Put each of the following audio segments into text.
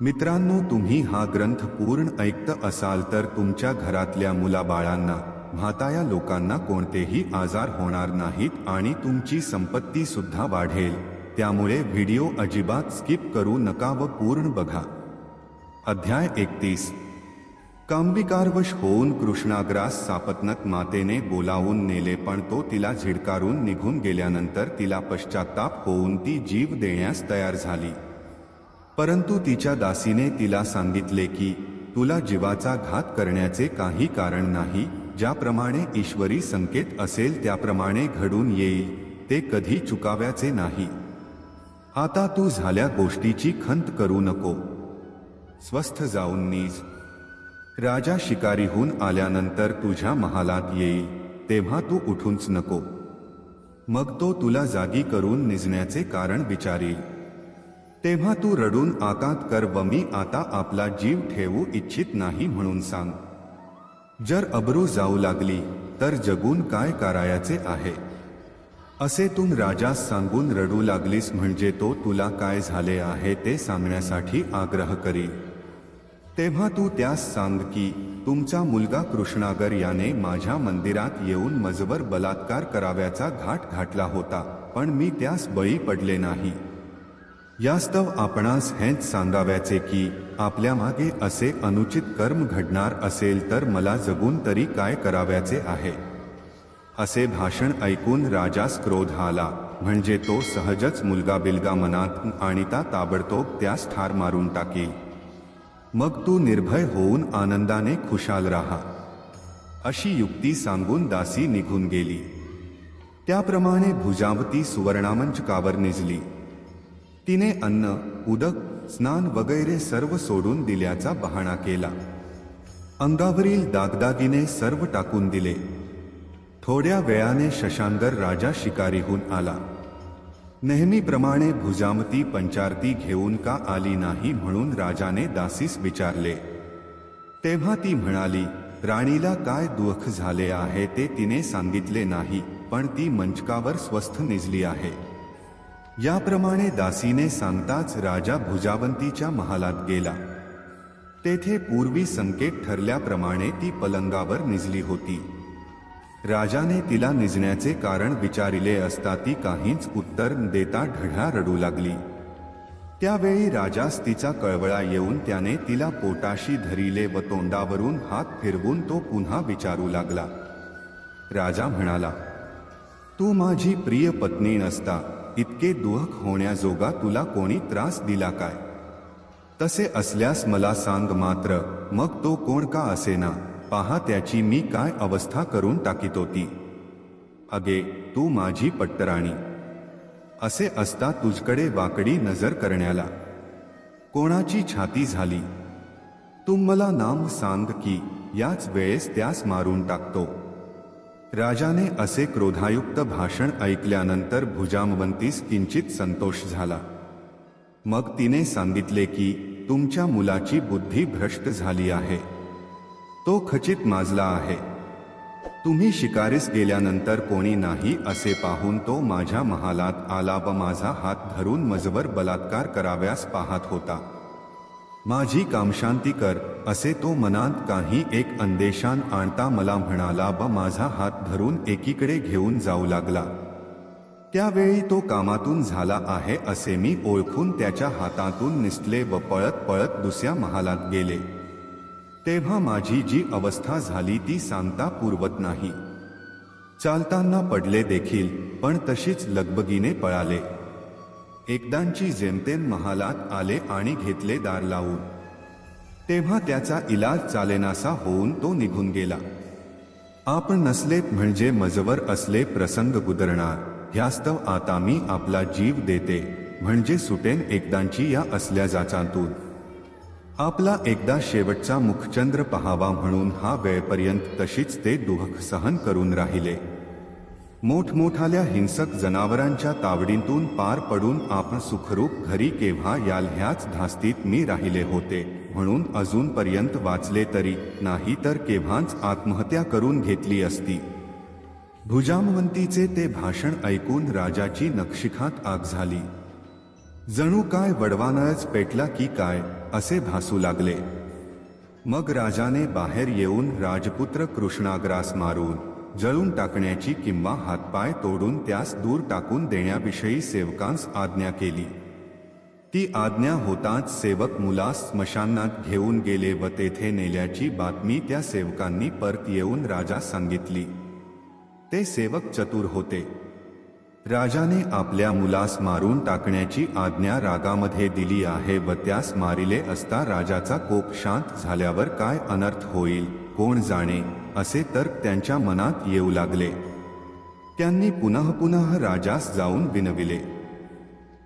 मित्रांनो तुम्ही हा ग्रंथ पूर्ण ऐकत असाल तर तुमच्या घरातल्या मुलाबाळांना म्हाताया लोकांना कोणतेही आजार होणार नाहीत आणि तुमची संपत्ती सुद्धा वाढेल. त्यामुळे व्हिडिओ अजिबात स्किप करू नका व पूर्ण बघा. अध्याय एकतीस. कांबिकारवश होऊन कृष्णाग्रास सापत्नक मातेने बोलावून नेले पण तो तिला झिडकारून निघून गेल्यानंतर तिला पश्चाताप होऊन ती जीव देण्यास तयार झाली. परंतु तिच्या दासीने तिला सांगितले की तुला जीवाचा घात करण्याचे काही कारण नाही ज्याप्रमाणे ईश्वरी संकेत असेल त्याप्रमाणे घडून येईल ते कधी चुकाव्याचे नाही. आता तू झाल्या गोष्टीची खंत करू नको. स्वस्थ जाऊन नीज. राजा शिकारीहून आल्यानंतर तुझ्या महालात येईल तेव्हा तू उठूनच नको. मग तो तुला जागी करून निजण्याचे कारण विचारील. तेव्हा तू रडून आकात कर व मी आता आपला जीव ठेवू इच्छित नाही म्हणून सांग. जर अब्रू जाऊ लागली तर जगून काय करायचे आहे? असे तू राजास सांगून रडू लागलीस म्हणजे तो तुला काय झाले आहे ते सांगण्यासाठी आग्रह करी. तेव्हा तू त्यास सांग की तुमचा मुलगा कृष्णागर याने माझ्या मंदिरात येऊन मजवर बलात्कार कराव्याचा घाट घातला होता पण मी त्यास बळी पडले नाही. यास्तव आपणास हेच सांगाव्याचे की आपल्या मागे असे अनुचित कर्म घडणार असेल तर मला जगून तरी काय कराव्याचे आहे? असे भाषण ऐकून राजास क्रोध आला म्हणजे तो सहजच मुलगा बिलगा मनात आणिता ताबडतोब त्यास ठार मारून टाकील. मग तू निर्भय होऊन आनंदाने खुशाल राहा. अशी युक्ती सांगून दासी निघून गेली. त्याप्रमाणे भुजावती सुवर्णामंचकावर निजली. तिने अन्न उदक स्नान वगैरे सर्व सोडून दिल्याचा बहाणा केला. अंगावरील दागदागिने सर्व टाकून दिले. थोड्या वेळाने शशांगर राजा शिकारीहून आला. नेहमीप्रमाणे भुजामती पंचारती घेऊन का आली नाही म्हणून राजाने दासीस विचारले. तेव्हा ती म्हणाली राणीला काय दुःख झाले आहे ते तिने सांगितले नाही पण ती मंचकावर स्वस्थ निजली आहे. याप्रमाणे दासीने सांगताच राजा भुजावंतीच्या महालात गेला. तेथे पूर्वी संकेत ठरल्याप्रमाणे ती पलंगावर निजली होती. राजाने तिला निजण्याचे कारण विचारिले असता ती काहीच उत्तर देता ढळा रडू लागली. त्यावेळी राजास तिचा कळवळा येऊन त्याने तिला पोटाशी धरिले व तोंडावरून हात फिरवून तो पुन्हा विचारू लागला. राजा म्हणाला तू माझी प्रिय पत्नी नसता. इतके दुःख होण्याजोगा तुला कोणी त्रास दिला काय? तसे असल्यास मला सांग मात्र मग तो कोण का असेना? पहा त्याची मी काय अवस्था करून टाकीतो ती अगे तू माझी पट्टराणी. असे असता तुझकडे वाकडी नजर करण्याला. कोणाची छाती झाली? तू मला नाम सांग की याच वेळेस त्यास मारून टाकतो. राजाने असे क्रोधायुक्त भाषण ऐकल्यानंतर भुजामवंतीस किंचित संतोष झाला. मग तिने सांगितले की तुमच्या मुलाची बुद्धी भ्रष्ट झाली आहे. तो खचित माजला आहे. तुम्ही शिकारीस गेल्यानंतर कोणी नाही असे पाहून तो माझ्या महालात आला व माझा हात धरून मजवर बलात्कार कराव्यास पाहत होता. माझी कामशांती कर असे तो मनात काही एक अंदेशान आणता मला म्हणाला व माझा हात धरून एकीकडे घेऊन जाऊ लागला. त्यावेळी तो कामातून झाला आहे असे मी ओळखून त्याच्या हातातून निसले व पळत पळत दुसऱ्या महालात गेले. तेव्हा माझी जी अवस्था झाली ती सांगता पुरवत नाही. चालताना पडले देखील पण तशीच लगबगीने पळाले. एकदांची जेमतेम महालात आले आणि घेतले दार लावून. तेव्हा त्याचा इलाज चालेनासा होऊन तो निघून गेला. आपण नसले म्हणजे मजवर असले प्रसंग गुदरणार. ह्यास्तव आता मी आपला जीव देते म्हणजे सुटेन एकदांची या असल्या जाचांतून. आपला एकदा शेवटचा मुखचंद्र पहावा म्हणून हा वेळपर्यंत तशीच ते दुःख सहन करून राहिले. मोठमोठाल्या हिंसक जनावरांच्या तावडीतून पार पडून आपण सुखरूप घरी केव्हा याल ह्याच धास्तीत मी राहिले होते म्हणून अजूनपर्यंत वाचले तरी नाही तर केव्हाच आत्महत्या करून घेतली असती. भुजामवंतीचे ते भाषण ऐकून राजाची नक्षिखात आग झाली. जणू काय वडवानळच पेटला की काय असे भासू लागले. मग राजाने बाहेर येऊन राजपुत्र कृष्णाग्रास मारून जळून टाकण्याची किंवा हातपाय तोडून त्यास दूर टाकून देण्याविषयी सेवकांस आज्ञा केली. ती आज्ञा होताच सेवक मुलास स्मशानात घेऊन गेले व तेथे नेल्याची बातमी त्या सेवकांनी परत येऊन राजा सांगितली. ते सेवक चतुर होते. राजाने आपल्या मुलास मारून टाकण्याची आज्ञा रागामध्ये दिली आहे व त्यास मारिले असता राजाचा कोप शांत झाल्यावर काय अनर्थ होईल कोण जाणे? असे तर्क त्यांच्या मनात येऊ लागले. त्यांनी पुनः पुनः राजास जाऊन विनविले.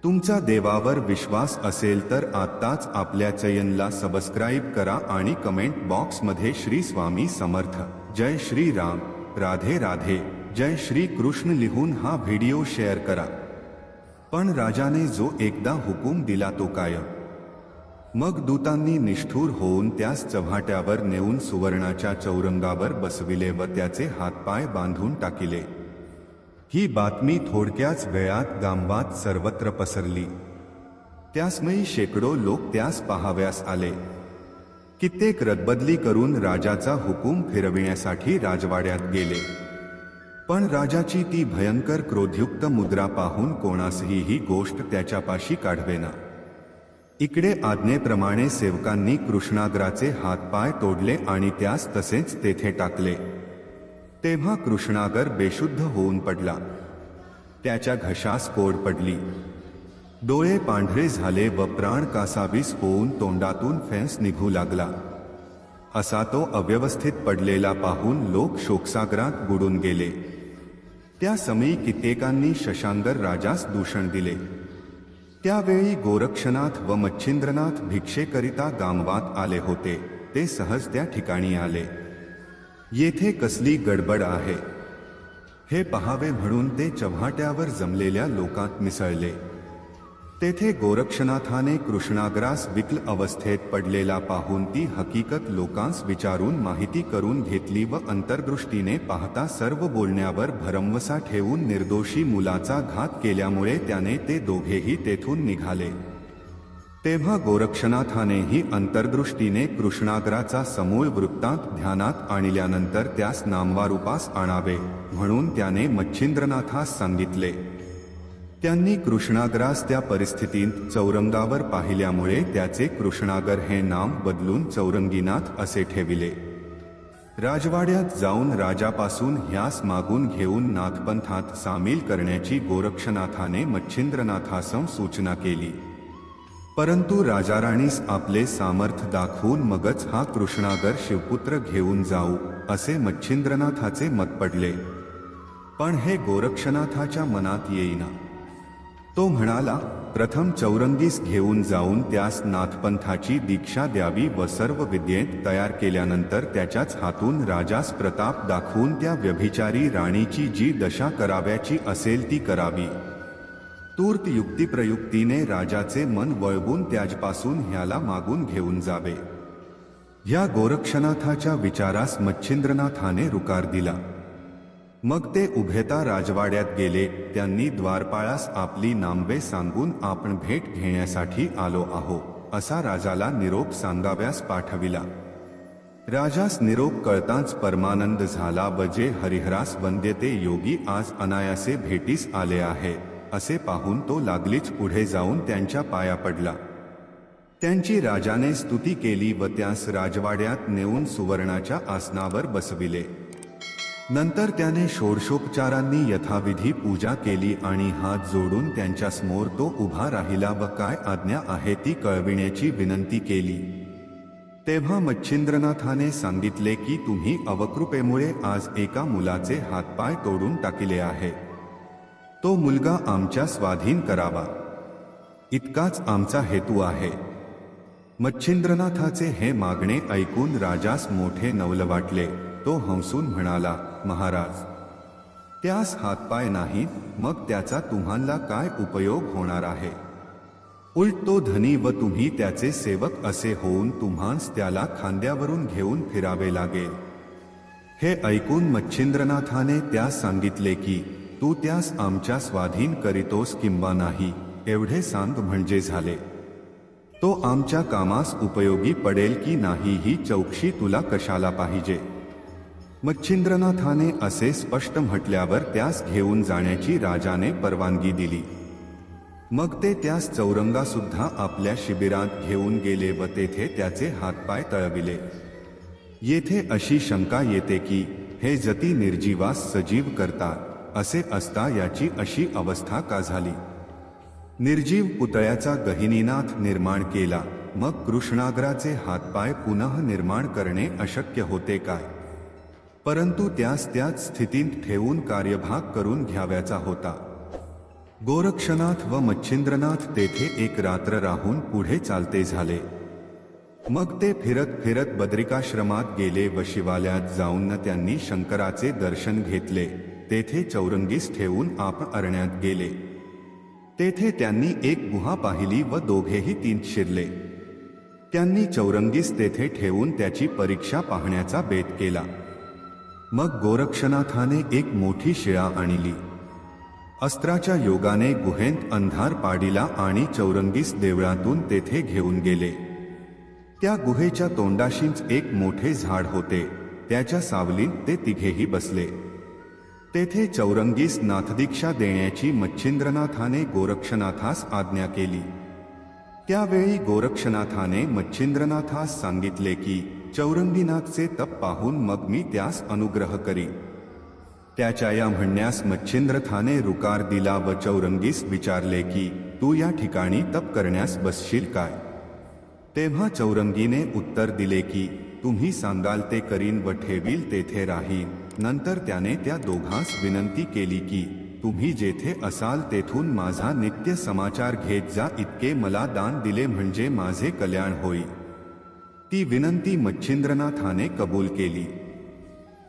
तुमचा देवावर विश्वास असेल तर आत्ताच आपल्या चयनला सबस्क्राईब करा आणि कमेंट बॉक्समध्ये श्री स्वामी समर्थ. जय श्री राम. राधे राधे. जय श्री कृष्ण लिहून हा व्हिडिओ शेअर करा. पण राजाने जो एकदा हुकूम दिला तो कायम मग दूतांनी निष्ठूर होऊन त्यास चव्हाट्यावर नेऊन सुवर्णाच्या चौरंगावर बसविले व त्याचे हातपाय बांधून टाकिले. ही बातमी थोडक्याच वेळात गांबात सर्वत्र पसरली. त्यासमयी शेकडो लोक त्यास पाहाव्यास आले. कित्येक रदबदली करून राजाचा हुकूम फिरविण्यासाठी राजवाड्यात गेले. पण राजाची ती भयंकर क्रोधयुक्त मुद्रा पाहून कोणासही ही गोष्ट त्याच्यापाशी काढवेना. इकडे आज्ञेप्रमाणे सेवकांनी कृष्णाग्राचे हातपाय तोडले आणि त्यास तसेच तेथे टाकले. तेव्हा कृष्णागर बेशुद्ध होऊन पडला. त्याच्या घशास कोड पडली. डोळे पांढरे झाले व प्राण कासावीस होऊन तोंडातून फॅन्स निघू लागला. असा तो अव्यवस्थित पडलेला पाहून लोक शोकसागरात बुडून गेले. त्या समयी कित्येकांनी शशांगर राजास दूषण दिले. त्यावेळी गोरक्षनाथ व मच्छिंद्रनाथ भिक्षेकरिता गामवात आले होते. ते सहज त्या ठिकाणी आले. येथे कसली गडबड आहे? हे पहावे म्हणून ते चव्हाट्यावर जमलेल्या लोकात मिसळले. तेथे गोरक्षनाथाने कृष्णाग्रास विकल अवस्थेत पडलेला पाहून ती हकीकत लोकांस विचारून माहिती करून घेतली व अंतर्दृष्टीने पाहता सर्व बोलण्यावर भरमवसा ठेवून निर्दोषी मुलाचा घात केल्यामुळे त्याने ते दोघेही तेथून निघाले. तेव्हा गोरक्षनाथानेही अंतर्दृष्टीने कृष्णाग्राचा समूळ वृत्तांत ध्यानात आणल्यानंतर त्यास नामवारूपास आणावे म्हणून त्याने मच्छिंद्रनाथास सांगितले. त्यांनी कृष्णागरास त्या परिस्थितीत चौरंगावर पाहिल्यामुळे त्याचे कृष्णागर हे नाम बदलून चौरंगीनाथ असे ठेविले. राजवाड्यात जाऊन राजापासून ह्यास मागून घेऊन नाथपंथात सामील करण्याची गोरक्षनाथाने मच्छिंद्रनाथासम सूचना केली. परंतु राजाराणीस आपले सामर्थ्य दाखवून मगच हा कृष्णागर शिवपुत्र घेऊन जाऊ असे मच्छिंद्रनाथाचे मत पडले. पण हे गोरक्षनाथाच्या मनात येईना. तो म्हणाला प्रथम चौरंगीस घेऊन जाऊन त्यास नाथपंथाची दीक्षा द्यावी व सर्व विद्येत तयार केल्यानंतर त्याच्याच हातून राजास प्रताप दाखवून त्या व्यभिचारी राणीची जी दशा कराव्याची असेल ती करावी. तूर्त युक्तिप्रयुक्तीने राजाचे मन वळवून त्याजपासून ह्याला मागून घेऊन जावे. ह्या गोरक्षनाथाच्या विचारास मच्छिंद्रनाथाने रुकार दिला. मग ते उभेता राजवाड्यात गेले. त्यांनी द्वारपाळास आपली नांबे सांगून आपण भेट घेण्यासाठी आलो आहो असा राजाला निरोप सांगाव्यास पाठविला. राजास निरोप कळताच परमानंद झाला व जे हरिहरास वंद्यते योगी आज अनायासे भेटीस आले आहे असे पाहून तो लागलीच पुढे जाऊन त्यांच्या पाया पडला. त्यांची राजाने स्तुती केली व त्यास राजवाड्यात नेऊन सुवर्णाच्या आसनावर बसविले. नंतर त्याने षोडशोपचारांनी यथाविधी पूजा केली आणि हात जोडून त्यांच्यासमोर तो उभा राहिला व काय आज्ञा आहे ती कळविण्याची विनंती केली. तेव्हा मच्छिंद्रनाथाने सांगितले की तुम्ही अवकृपेमुळे आज एका मुलाचे हातपाय तोडून टाकिले आहे. तो मुलगा आमच्या स्वाधीन करावा. इतकाच आमचा हेतू आहे. मच्छिंद्रनाथाचे हे मागणे ऐकून राजास मोठे नवल वाटले. तो हंसून म्हणाला महाराज. त्यास हातपाय नाहीत मग त्याचा तुम्हाला काय उपयोग होणार आहे? उलट तो धनी व तुम्ही त्याचे सेवक असे होऊन तुम्हास त्याला खांद्यावरून घेऊन फिरावे लागेल. हे ऐकून मच्छिंद्रनाथाने त्यास सांगितले की तू त्यास आमच्या स्वाधीन करीतोस किंवा नाही एवढे सांग म्हणजे झाले. तो आमच्या कामास उपयोगी पडेल की नाही ही चौकशी तुला कशाला पाहिजे? मच्छिंद्रनाथाने असे स्पष्ट म्हटल्यावर त्यास घेऊन जाण्याची राजाने परवानगी दिली. मग ते त्यास चौरंगा सुद्धा आपल्या शिबिरात घेऊन गेले व तेथे त्याचे हातपाय तळविले. येथे अशी शंका येते की हे जती निर्जीवास सजीव करतात असे असता याची अशी अवस्था का झाली निर्जीव पुतळ्याचा गहिनीनाथ निर्माण केला. मग कृष्णाग्राचे हातपाय पुनः निर्माण करणे अशक्य होते काय? परंतु त्यास त्याच स्थितीत ठेवून कार्यभाग करून घ्याव्याचा होता. गोरक्षनाथ व मच्छिंद्रनाथ तेथे एक रात्र राहून पुढे चालते झाले. मग ते फिरत फिरत बद्रिकाश्रमात गेले व शिवालयात जाऊन त्यांनी शंकराचे दर्शन घेतले. तेथे चौरंगीस ठेवून आप अरण्यात गेले. तेथे त्यांनी एक गुहा पाहिली व दोघेही तीन शिरले. त्यांनी चौरंगीस तेथे ठेवून त्याची परीक्षा पाहण्याचा बेत केला. मग गोरक्षनाथाने एक मोठी शिळा आणली. अस्त्राच्या योगाने गुहेंत अंधार पाडीला आणि चौरंगीस देवळातून तेथे घेऊन गेले. त्या गुहेच्या तोंडाशीच एक मोठे झाड होते. त्याच्या सावलीत ते तिघेही बसले. तेथे चौरंगीस नाथदीक्षा देण्याची मच्छिंद्रनाथाने गोरक्षनाथास आज्ञा केली. त्यावेळी गोरक्षनाथाने मच्छिंद्रनाथास सांगितले की चौरंगीनाथचे तप पाहून मग मी त्यास अनुग्रह करी. त्याच्या या म्हणण्यास मच्छिंद्रथाने रुकार दिला व चौरंगीस विचारले की, तू या ठिकाणी तप करण्यास बसशील काय? तेव्हा चौरंगीने उत्तर दिले की, तुम्ही सांगाल ते करीन व ठेवील तेथे राहीन. नंतर त्याने त्या दोघांस विनंती केली की, तुम्ही जेथे असाल तेथून माझा नित्य समाचार घेत जा, इतके मला दान दिले म्हणजे माझे कल्याण होईल. ती विनंती मच्छिंद्रनाथाने कबूल केली.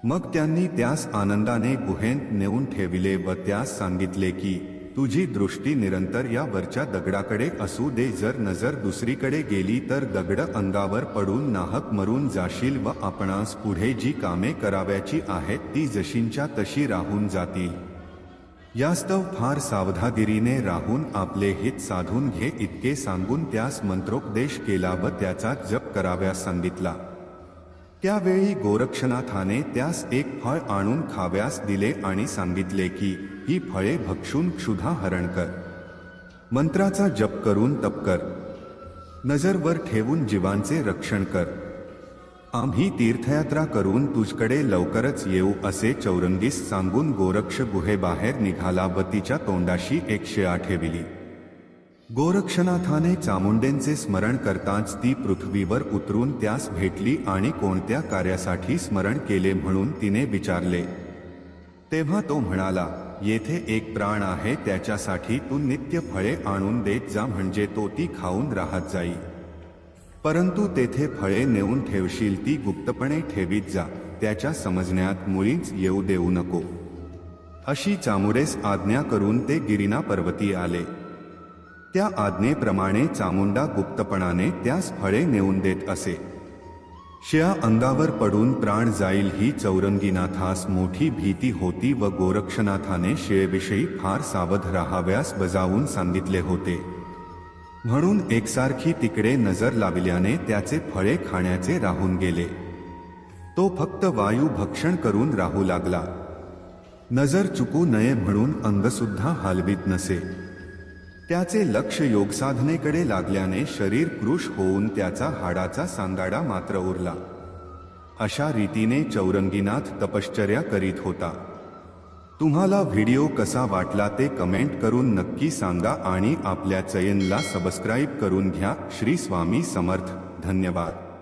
मग त्यांनी त्यास आनंदाने गुहेंत नेऊन ठेविले व त्यास सांगितले की तुझी दृष्टी निरंतर या वरच्या दगडाकडे असू दे. जर नजर दुसरीकडे गेली तर दगड अंगावर पडून नाहक मरून जाशील व आपणास पुढे जी कामे कराव्याची आहेत ती जशींच्या तशी राहून जातील. यास्तव फार सावधागिरीने राहून आपले हित साधून घे इतके सांगून त्यास मंत्रोपदेश केला व त्याचा जप कराव्यास सांगितला. त्यावेळी गोरक्षनाथाने त्यास एक फळ आणून खाव्यास दिले आणि सांगितले की ही फळे भक्षून क्षुधा हरण कर. मंत्राचा जप करून तप कर. नजरवर ठेवून जीवांचे रक्षण कर. आम्ही तीर्थयात्रा करून तुझकडे लवकरच येऊ असे चौरंगीस सांगून गोरक्ष गुहेबाहेर निघाला व तिच्या तोंडाशी एक शिळा गोरक्षनाथाने चामुंडेंचे स्मरण करताच ती पृथ्वीवर उतरून त्यास भेटली आणि कोणत्या कार्यासाठी स्मरण केले म्हणून तिने विचारले. तेव्हा तो म्हणाला येथे एक प्राण आहे त्याच्यासाठी तू नित्य फळे आणून देत जा म्हणजे तो ती खाऊन राहत जाई. परंतु तेथे फळे नेऊन ठेवशील ती गुप्तपणे ठेवीत जा. त्याच्या समजण्यात मुळीच येऊ देऊ नको. अशी चामुडेस आज्ञा करून ते गिरिना पर्वती आले. त्या आज्ञेप्रमाणे चामुंडा गुप्तपणाने त्यास फळे नेऊन देत असे. शिया अंगावर पडून प्राण जाईल ही चौरंगीनाथास मोठी भीती होती व गोरक्षनाथाने शिळेविषयी फार सावध राहाव्यास बजावून सांगितले होते. म्हणून एकसारखी तिकडे नजर लाविल्याने त्याचे फळे खाण्याचे राहून गेले. तो फक्त वायू भक्षण करून राहू लागला. नजर चुकू नये म्हणून अंगसुद्धा हालवीत नसे. त्याचे लक्ष योगसाधनेकडे लागल्याने शरीर कृश होऊन त्याचा हाडाचा सांगाडा मात्र उरला. अशा रीतीने चौरंगीनाथ तपश्चर्या करीत होता. तुम्हाला व्हिडिओ कसा वाटला ते कमेंट करून नक्की सांगा आणि आपल्या चयनला सबस्क्राईब करून घ्या. श्री स्वामी समर्थ. धन्यवाद.